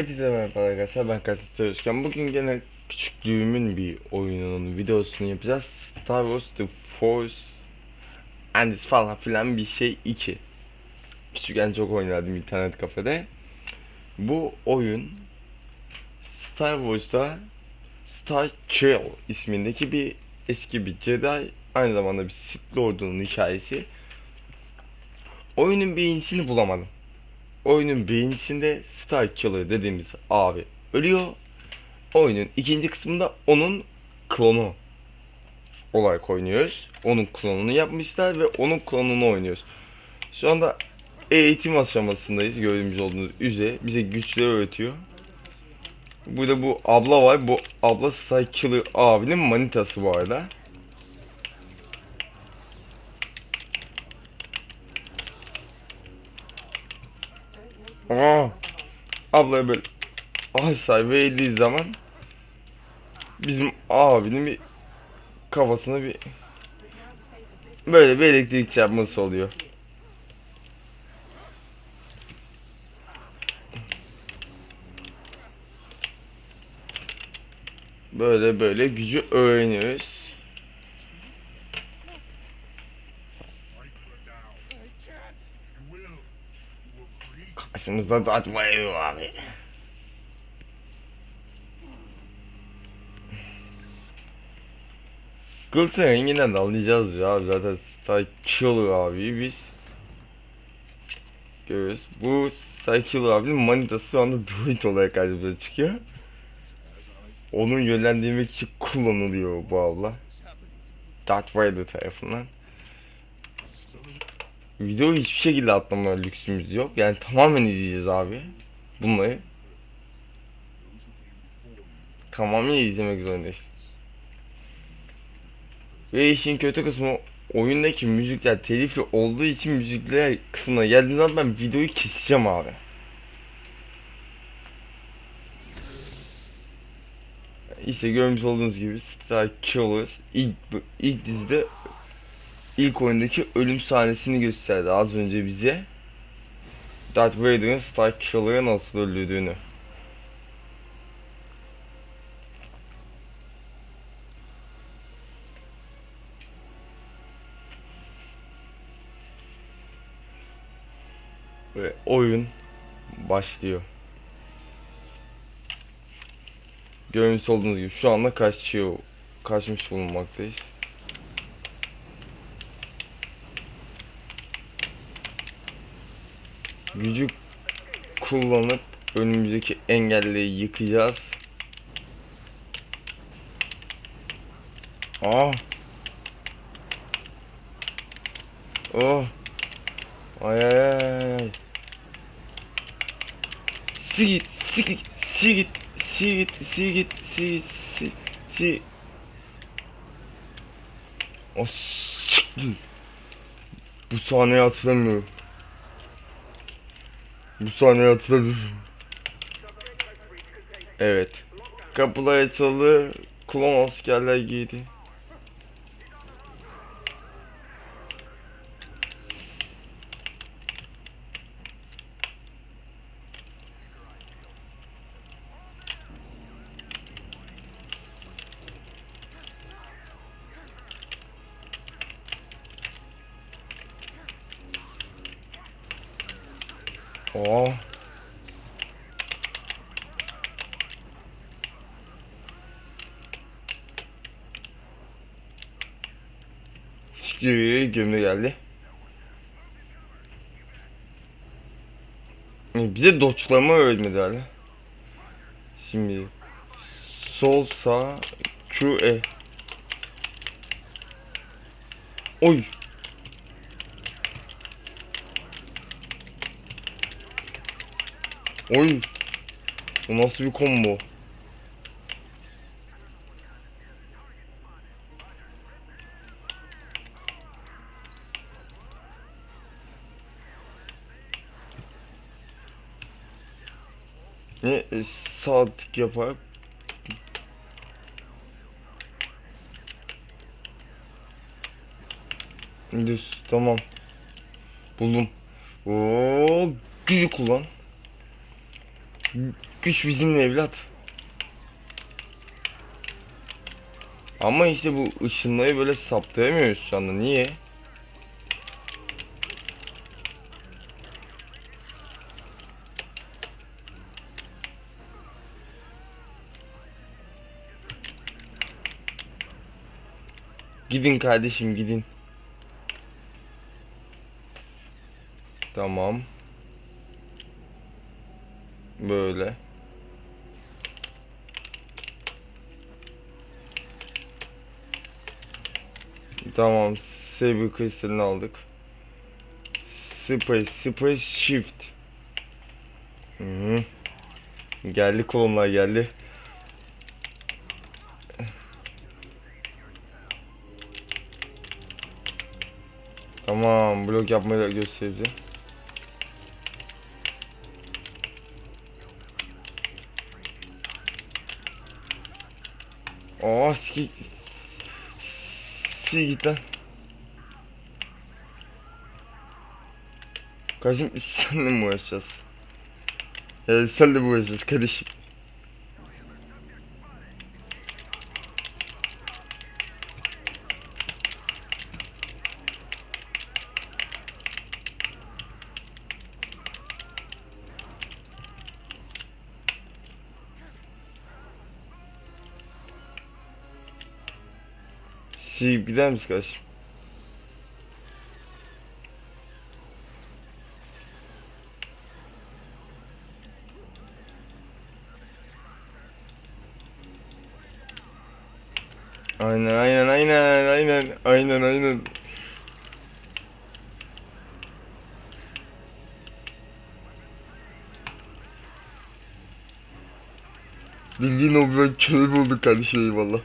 Hepinize merhaba arkadaşlar ben Kasım Çalışkan. Bugün gene küçüklüğümün bir oyununun videosunu yapacağız. Star Wars The Force and falan filan bir şey 2 Küçükken çok oynardım internet kafede. Bu oyun Star Wars'ta Star Kill ismindeki bir eski bir Jedi Aynı zamanda bir Sith Lord'unun hikayesi. Oyunun beyinisini bulamadım oyunun birincisinde Star Killer dediğimiz abi ölüyor. Oyunun ikinci kısmında onun klonu olarak oynuyoruz. Onun klonunu yapmışlar ve onun klonunu oynuyoruz. Şu anda eğitim aşamasındayız gördüğümüz olduğunuz üzere. Bize güçleri öğretiyor. Burada bu abla var. Bu abla Star Killer abinin manitası bu arada. Aa, abla böyle asay verildiği zaman bizim abinin bir kafasına bir böyle bir elektrik çarpması oluyor. Böyle böyle gücü öğreniyoruz. Karşımızda Vader abi. Kılıçın renginden de anlayacağız ya abi zaten Star Killer abi biz görüyoruz. Bu Star Killer abinin manitası şu anda Druid olarak karşımıza çıkıyor. Onu yönlendirmek için kullanılıyor bu abla. Darth Vader tarafından. Videoyu hiçbir şekilde atlama lüksümüz yok. Yani tamamen izleyeceğiz abi. Bunları. Tamamen izlemek zorundayız. Ve işin kötü kısmı oyundaki müzikler telifli olduğu için müzikler kısmına geldiğim zaman ben videoyu keseceğim abi. İşte görmüş olduğunuz gibi Star Killers ilk, ilk dizide ilk oyundaki ölüm sahnesini gösterdi az önce bize. Darth Vader'ın Star Killer'ı nasıl öldürdüğünü. Ve oyun başlıyor. Görmüş olduğunuz gibi şu anda kaçıyor, kaçmış bulunmaktayız. Gücü kullanıp önümüzdeki engelleri yıkacağız. Aa. Oh. Ay ay ay. Sigit, sigit, sigit, sigit, sigit, sigit, sigit, sigit. O. Bu sahneyi hatırlamıyorum. Bu sahneyi hatırlamıyorum. Evet. Kapılar açıldı. Klon askerler giydi. Oo. Siktir gömü geldi. Bize doçlama öğretmedi hala. Şimdi sol sağ Q E. Oy. Oy. Bu nasıl bir combo? Ne e, sağ tık yapar? Düz tamam. Buldum. Oo, gücü kullan. Güç bizimle evlat. Ama işte bu ışınlayı böyle saptayamıyoruz şu anda. Niye? Gidin kardeşim gidin. Tamam. Böyle. Tamam. Saber kristalini aldık. Space, Space Shift. Hı -hı. Geldi kolonlar geldi. Tamam, blok yapmayı da gösterdi. Aa, siki... Siki git lan. Kardeşim biz seninle mi uğraşacağız? Ya sen de Şey misin kardeşim? Aynen aynen aynen aynen aynen aynen. Bildiğin o ben köy bulduk kardeşim eyvallah.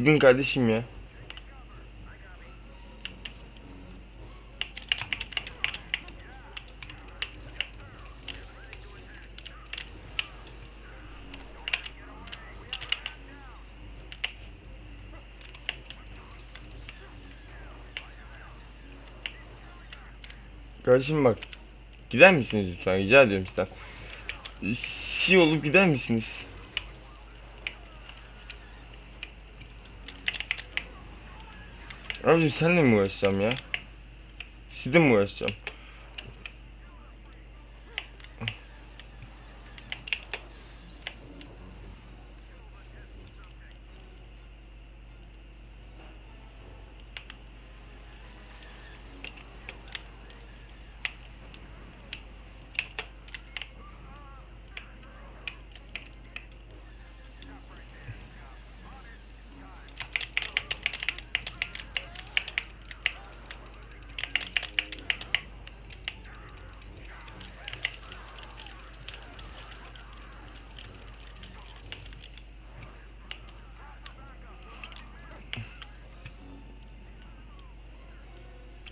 Gidin kardeşim ya. Kardeşim bak. Gider misiniz lütfen? Rica ediyorum sizden. Şey olup gider misiniz? Abicim senle mi uğraşacağım ya? Sizle mi uğraşacağım?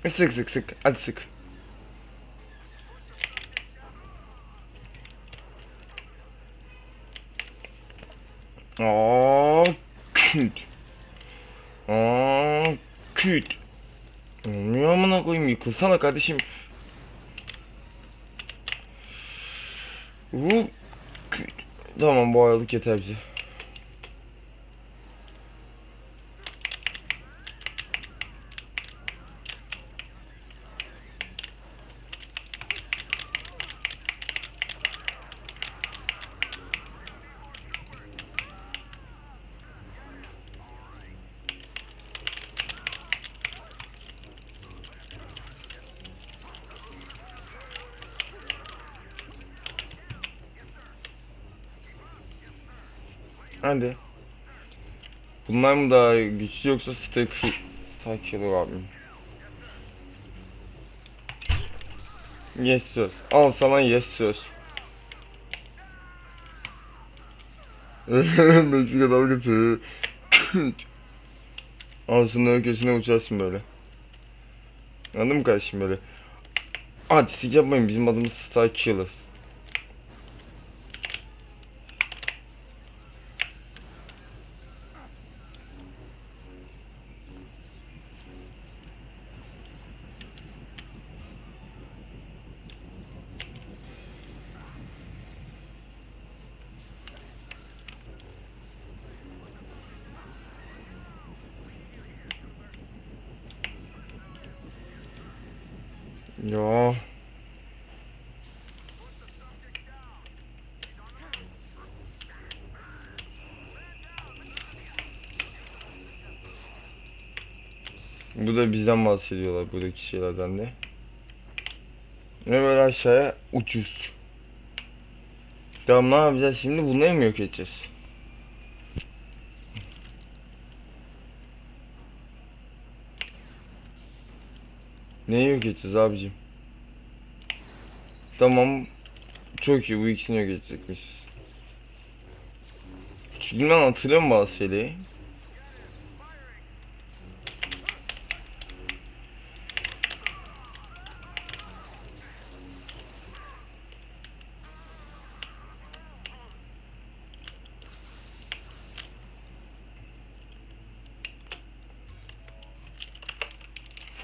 Sık sık sık. Hadi sık. Aa, küt. Aa, küt. Olmuyor amına koyayım yıkılsana kardeşim. Bu küt. Tamam bu aylık yeter bize. Hadi. Bunlar mı daha güçlü yoksa Stark Stark Killer abi mi? Yes söz. Al sana yes söz. Meksika dalgası. Ansızın öyküsüne uçarsın böyle. Anladın mı kardeşim böyle? Artistik yapmayın bizim adımız Star Killers. Ya. Bu da bizden bahsediyorlar buradaki şeylerden de. Ve böyle aşağıya uçuş. Tamam ne yapacağız şimdi? Bunları mı yok edeceğiz? Neyi yok edeceğiz abicim? Tamam. Çok iyi bu ikisini yok edecekmişiz. Küçüklüğümden hatırlıyorum bazı şeyleri.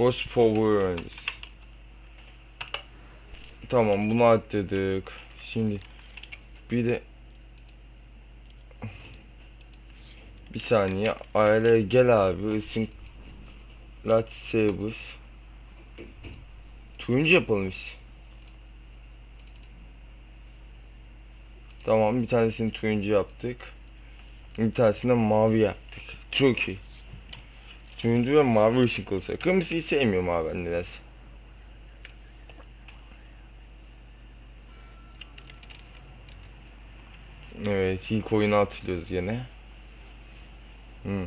Force forwards. Tamam bunu atladık. Şimdi bir de bir saniye aileye gel abi ısın lightsabers turuncu yapalım biz. Tamam bir tanesini turuncu yaptık. Bir tanesini de mavi yaptık. Çok iyi. Turuncu ve mavi ışık olsa. Kırmızıyı sevmiyorum abi ben nedense. Evet ilk oyunu hatırlıyoruz yine. Hmm.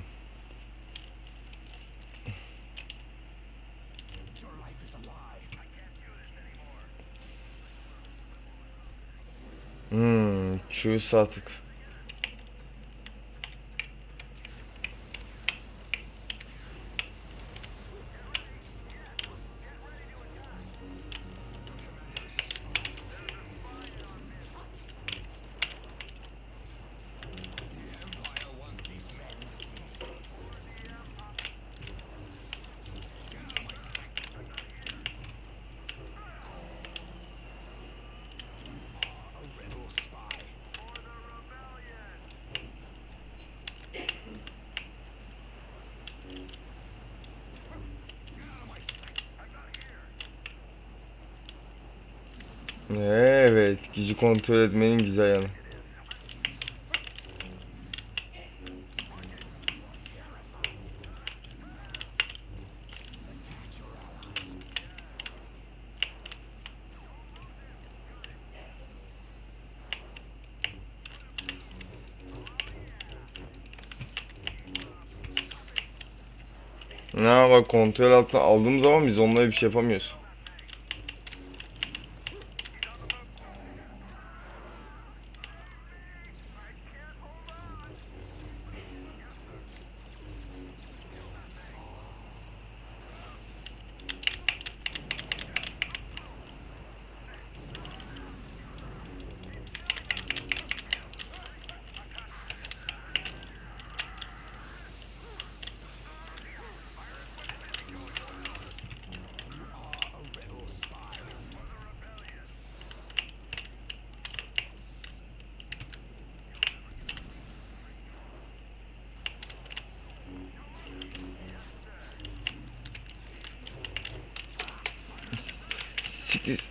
Hmm, şu sattık. Evet, gücü kontrol etmenin güzel yanı. Ne bak kontrol altına aldığımız zaman biz onlara bir şey yapamıyoruz. Siktir.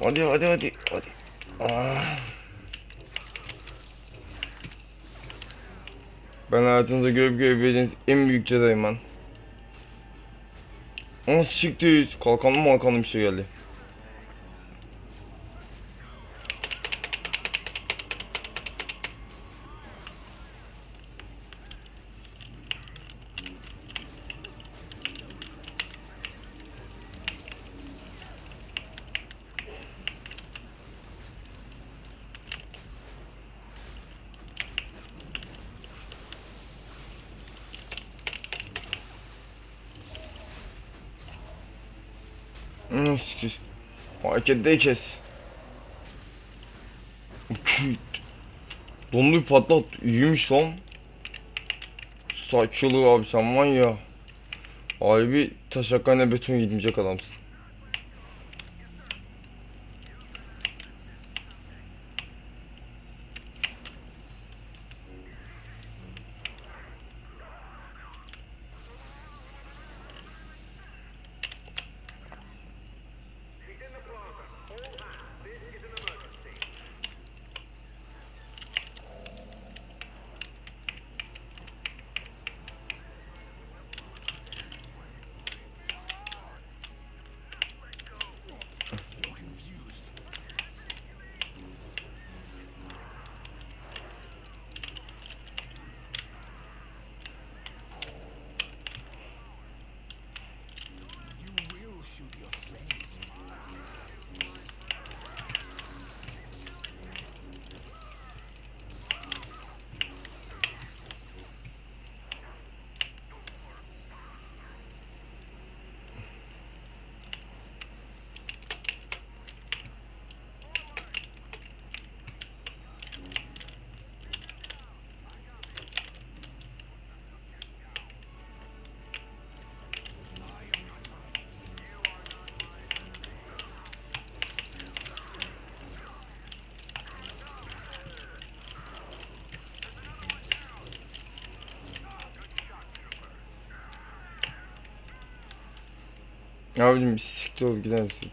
Hadi hadi hadi hadi. Ah. Ben hayatınızda görüp görebileceğiniz en büyük Jedi'yim ben. Nasıl çıktı? Kalkanlı malkanlı bir şey geldi. Harekette kes. Patlat. İyiymiş lan. Saççılığı abi sen var ya. Abi taşakane beton gitmeyecek adamsın. Abicim bir siktir ol gider misin?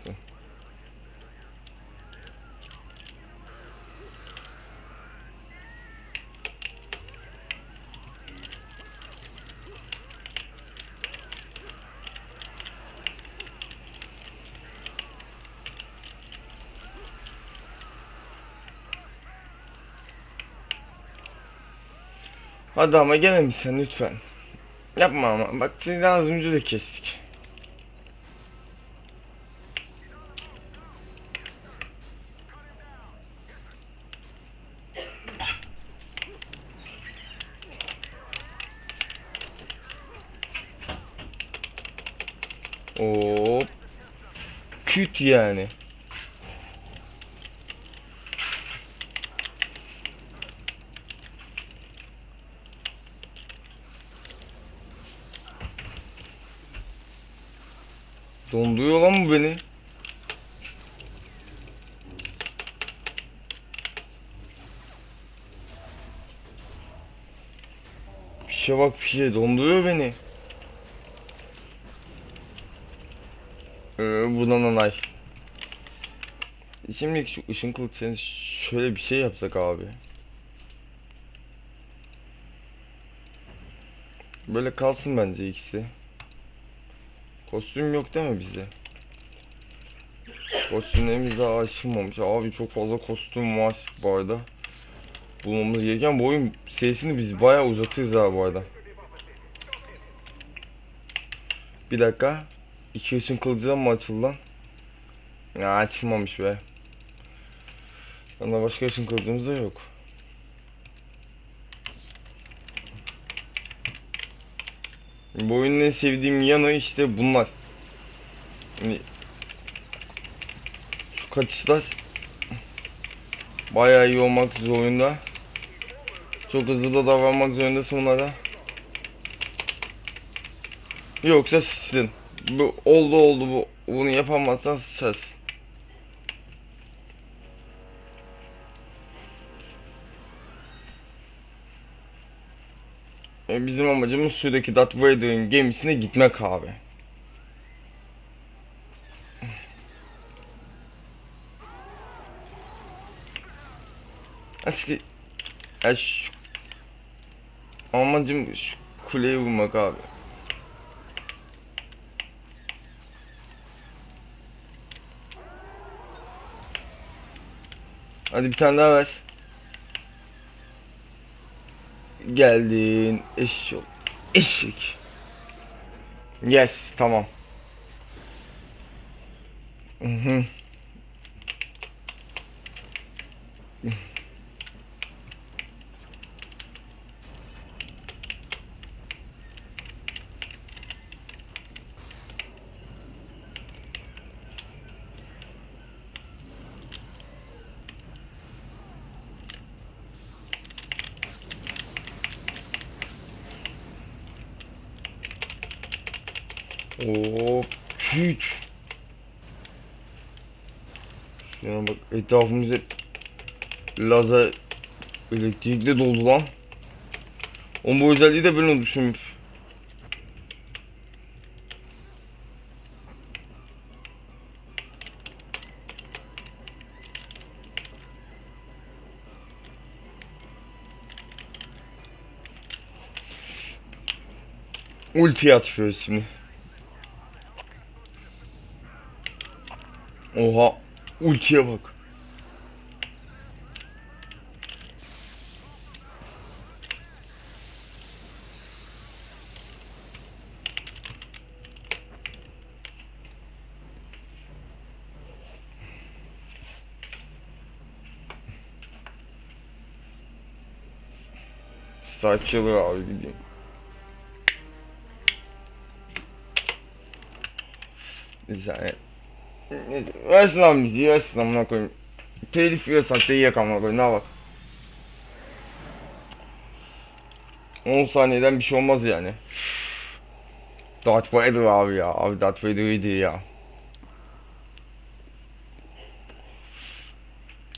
Hadi ama gene mi sen lütfen? Yapma ama bak seni az önce de kestik. Hop. Küt yani. Donduruyor lan bu beni. Fişe bak fişe donduruyor beni. Ee, buradan onay. Şimdi şu ışın kılıçlarını şöyle bir şey yapsak abi. Böyle kalsın bence ikisi. Kostüm yok değil mi bizde? Kostümlerimiz daha açılmamış. Abi çok fazla kostüm var bu arada. Bulmamız gereken bu oyun serisini biz bayağı uzatırız ha bu arada. Bir dakika. İki ışın kılıcından mı açıldı lan? Ya açılmamış be. Bunda başka ışın kılıcımız da yok. Bu oyunun en sevdiğim yanı işte bunlar. Hani şu kaçışlar bayağı iyi olmak zorunda. Çok hızlı da davranmak zorundasın bunlara. Yoksa sıçtın. Bu oldu oldu bu. Bunu yapamazsan sıçarsın. E, Bizim amacımız şuradaki Darth Vader'ın gemisine gitmek abi. Eski... Şu... Amacım şu kuleyi vurmak abi. Hadi bir tane daha ver. Geldin. Eşek. Eşek. Yes, tamam. Hı hı. Hop. Küt. Şuna bak etrafımız hep lazer elektrikle doldu lan. Onun bu özelliği de ben unutmuşum. Ulti atışıyoruz şimdi. Oha. Ultiye bak. Saçmalı abi gideyim. Bir saniye. Neyse, Versin lan bizi, versin amına koyayım. Telif yiyorsak da yiyek amına koyayım, ne bak. 10 saniyeden bir şey olmaz yani. Darth Vader abi ya, abi Darth Vader iyiydi ya.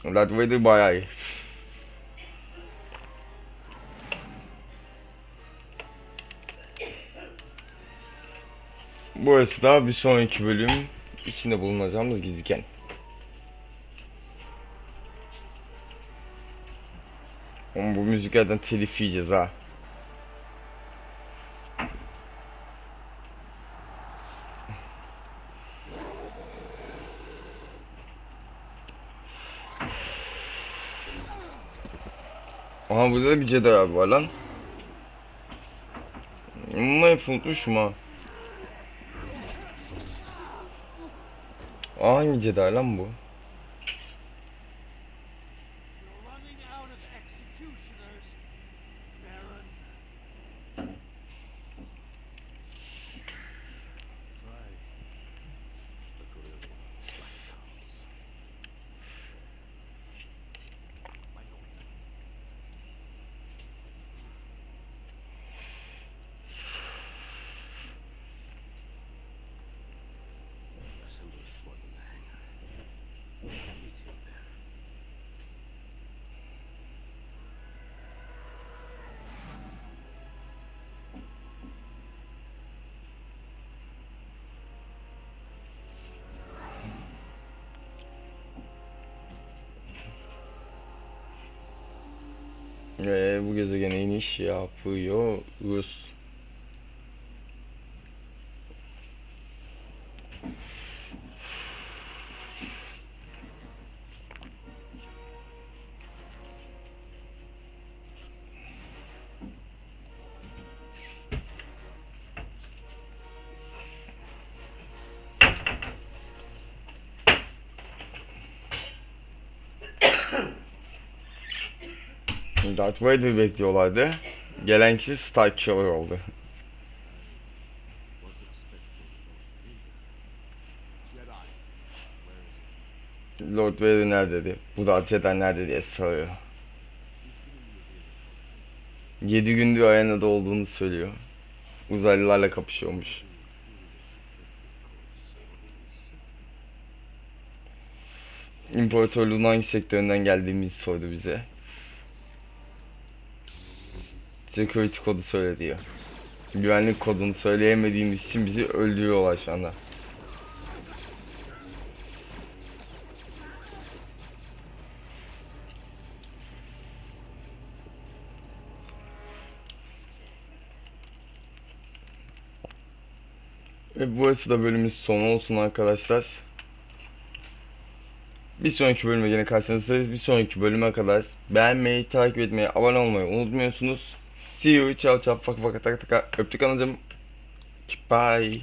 Darth Vader bayağı iyi. Burası da bir sonraki bölüm içinde bulunacağımız gizgen. Ama bu müziklerden telif yiyeceğiz ha. Aha burada da bir Jedi abi var lan. Bunları hep unutmuşum ha. Aa, Hangi Jedi lan bu? Running Ve bu gezegene iniş yapıyoruz. Darth Vader bekliyorlardı. Gelen kişi Stark Killer oldu. Lord Vader. Nerede dedi. Bu da Jedi nerede diye soruyor. He's been revealed for 7 gündür arenada olduğunu söylüyor. Uzaylılarla kapışıyormuş. İmparatorluğun hangi sektöründen geldiğimizi sordu bize. Security kodu söyle diyor. Güvenlik kodunu söyleyemediğimiz için bizi öldürüyorlar şu anda. Ve burası da bölümün sonu olsun arkadaşlar. Bir sonraki bölüme yine karşınızdayız. Bir sonraki bölüme kadar beğenmeyi, takip etmeyi, abone olmayı unutmuyorsunuz. See you, ciao ciao, faka faka taka taka. Öptük anacım. Bye.